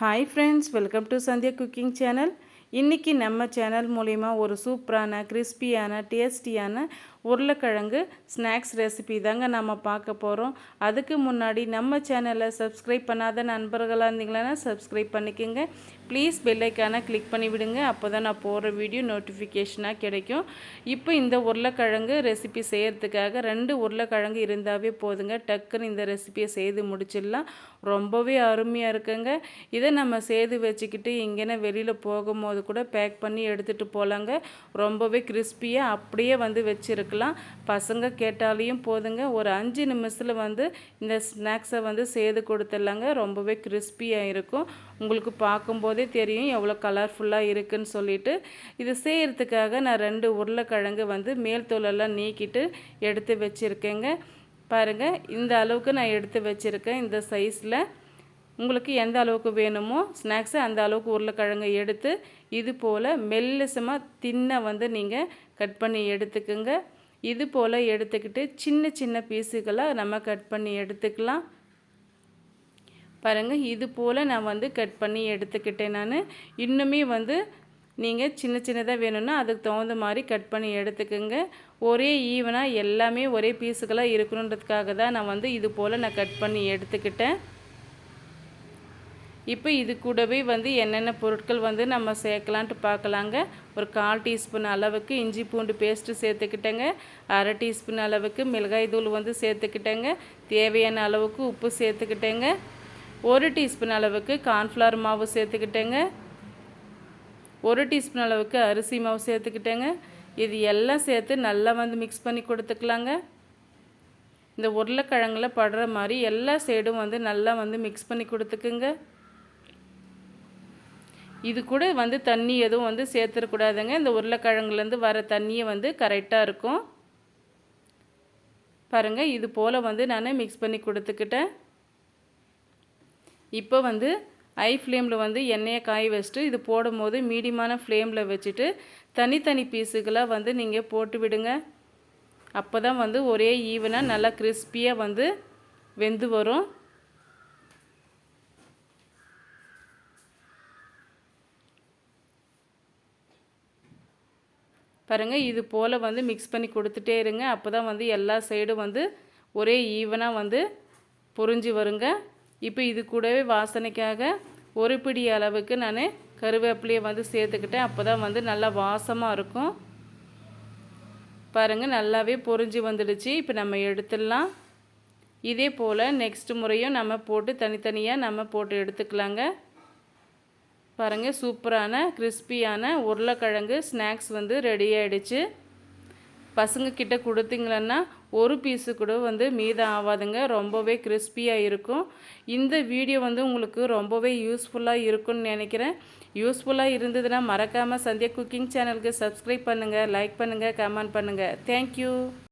Hi friends welcome to Sandhya cooking channel இன்றைக்கி நம்ம channel மூலிமா ஒரு சூப்பரான கிறிஸ்பியான டேஸ்டியான உருளைக்கிழங்கு ஸ்நாக்ஸ் ரெசிபி தாங்க நம்ம பார்க்க போகிறோம் அதுக்கு முன்னாடி நம்ம சேனலை சப்ஸ்கிரைப் பண்ணாத நண்பர்களாக இருந்தீங்களா சப்ஸ்கிரைப் பண்ணிக்கோங்க. ப்ளீஸ் பெல்லைக்கான கிளிக் பண்ணி விடுங்க. அப்போ தான் நான் போகிற வீடியோ நோட்டிஃபிகேஷனாக கிடைக்கும். இப்போ இந்த உருளைக்கிழங்கு ரெசிபி செய்கிறதுக்காக ரெண்டு உருளைக்கிழங்கு இருந்தாவே போதுங்க. டக்குன்னு இந்த ரெசிபியை செய்து முடிச்சிடலாம். ரொம்பவே அருமையாக இருக்குங்க. இதை நம்ம செய்து வச்சுக்கிட்டு இங்கேனா வெளியில் போகும்போது கூட பேக் பண்ணி எடுத்துகிட்டு போகலாங்க ரொம்பவே கிறிஸ்பியாக அப்படியே வந்து வச்சுருக்கலாம். பசங்க கேட்டாலையும் போதுங்க. ஒரு அஞ்சு நிமிஷத்தில் வந்து இந்த ஸ்நாக்ஸை வந்து செய்து கொடுத்துடலாங்க. ரொம்பவே கிறிஸ்பியாக இருக்கும். உங்களுக்கு பார்க்கும்போதே தெரியும் எவ்வளோ கலர்ஃபுல்லாக இருக்குதுன்னு சொல்லிட்டு. இது செய்கிறதுக்காக நான் ரெண்டு உருளைக்கிழங்கு வந்து மேல் தோலெல்லாம் நீக்கிட்டு எடுத்து வச்சுருக்கேங்க. பாருங்கள் இந்த அளவுக்கு நான் எடுத்து வச்சுருக்கேன். இந்த சைஸில் உங்களுக்கு எந்த அளவுக்கு வேணுமோ ஸ்நாக்ஸு அந்த அளவுக்கு உருளைக்கிழங்கு எடுத்து இது போல் மெல்லசமாக தின்ன வந்து நீங்கள் கட் பண்ணி எடுத்துக்குங்க. இது போல் எடுத்துக்கிட்டு சின்ன சின்ன பீஸுகளாக நம்ம கட் பண்ணி எடுத்துக்கலாம். பாருங்கள் இது போல் நான் வந்து கட் பண்ணி எடுத்துக்கிட்டேன் நான். இன்னுமே வந்து நீங்கள் சின்ன சின்னதாக வேணும்னா அதுக்கு தகுந்த மாதிரி கட் பண்ணி எடுத்துக்கோங்க. ஒரே ஈவனாக எல்லாமே ஒரே பீஸுகளாக இருக்கணுன்றதுக்காக தான் நான் வந்து இது போல் நான் கட் பண்ணி எடுத்துக்கிட்டேன். இப்போ இது கூடவே வந்து என்னென்ன பொருட்கள் வந்து நம்ம சேர்க்கலான்ட்டு பார்க்கலாங்க. ஒரு கால் டீஸ்பூன் அளவுக்கு இஞ்சி பூண்டு பேஸ்ட்டு சேர்த்துக்கிட்டேங்க. அரை டீஸ்பூன் அளவுக்கு மிளகாய் தூள் வந்து சேர்த்துக்கிட்டேங்க. தேவையான அளவுக்கு உப்பு சேர்த்துக்கிட்டேங்க. ஒரு டீஸ்பூன் அளவுக்கு கார்ன்ஃப்ளவர் மாவு சேர்த்துக்கிட்டேங்க. ஒரு டீஸ்பூன் அளவுக்கு அரிசி மாவு சேர்த்துக்கிட்டேங்க. இது எல்லாம் சேர்த்து நல்லா வந்து மிக்ஸ் பண்ணி கொடுத்துக்கலாங்க. இந்த உருளைக்கிழங்கில் படுற மாதிரி எல்லா சைடும் வந்து நல்லா வந்து மிக்ஸ் பண்ணி கொடுத்துக்குங்க. இது கூட வந்து தண்ணி எதுவும் வந்து சேர்த்துடக்கூடாதுங்க. இந்த உருளைக்கிழங்குலேருந்து வர தண்ணியை வந்து கரெக்டாக இருக்கும். பாருங்கள் இது போல் வந்து நான் மிக்ஸ் பண்ணி கொடுத்துக்கிட்டேன். இப்போ வந்து ஐ ஃப்ளேமில் வந்து எண்ணெயை காய வச்சுட்டு இது போடும்போது மீடியமான ஃப்ளேமில் வச்சுட்டு தனித்தனி பீஸுகளாக வந்து நீங்கள் போட்டு விடுங்க. அப்போ தான் வந்து ஒரே ஈவனாக நல்லா கிறிஸ்பியாக வந்து வெந்து வரும். பாருங்கள் இது போல் வந்து மிக்ஸ் பண்ணி கொடுத்துட்டே இருங்க. அப்போ தான் வந்து எல்லா சைடும் வந்து ஒரே ஈவனாக வந்து புரிஞ்சு வருங்க. இப்போ இது கூடவே வாசனைக்காக ஒரு பிடி அளவுக்கு நான் கருவேப்பிலையை வந்து சேர்த்துக்கிட்டேன். அப்போ தான் வந்து நல்லா வாசமாக இருக்கும். பாருங்கள் நல்லாவே பொறிஞ்சு வந்துடுச்சு. இப்போ நம்ம எடுத்துடலாம். இதே போல் நெக்ஸ்ட் முறையும் நம்ம போட்டு தனித்தனியாக நம்ம போட்டு எடுத்துக்கலாங்க. பாருங்கள் சூப்பரான கிறிஸ்பியான உருளைக்கிழங்கு ஸ்நாக்ஸ் வந்து ரெடி ஆகிடுச்சு பசங்கக்கிட்ட கொடுத்தீங்களன்னா ஒரு பீஸு கூட வந்து மீதம் ஆகாதுங்க ரொம்பவே கிறிஸ்பியாக இருக்கும். இந்த வீடியோ வந்து உங்களுக்கு ரொம்பவே யூஸ்ஃபுல்லாக இருக்கும்னு நினைக்கிறேன். யூஸ்ஃபுல்லாக இருந்ததுன்னா மறக்காமல் சந்தியா குக்கிங் சேனலுக்கு சப்ஸ்கிரைப் பண்ணுங்கள் லைக் பண்ணுங்கள் கமெண்ட் பண்ணுங்கள் தேங்க்யூ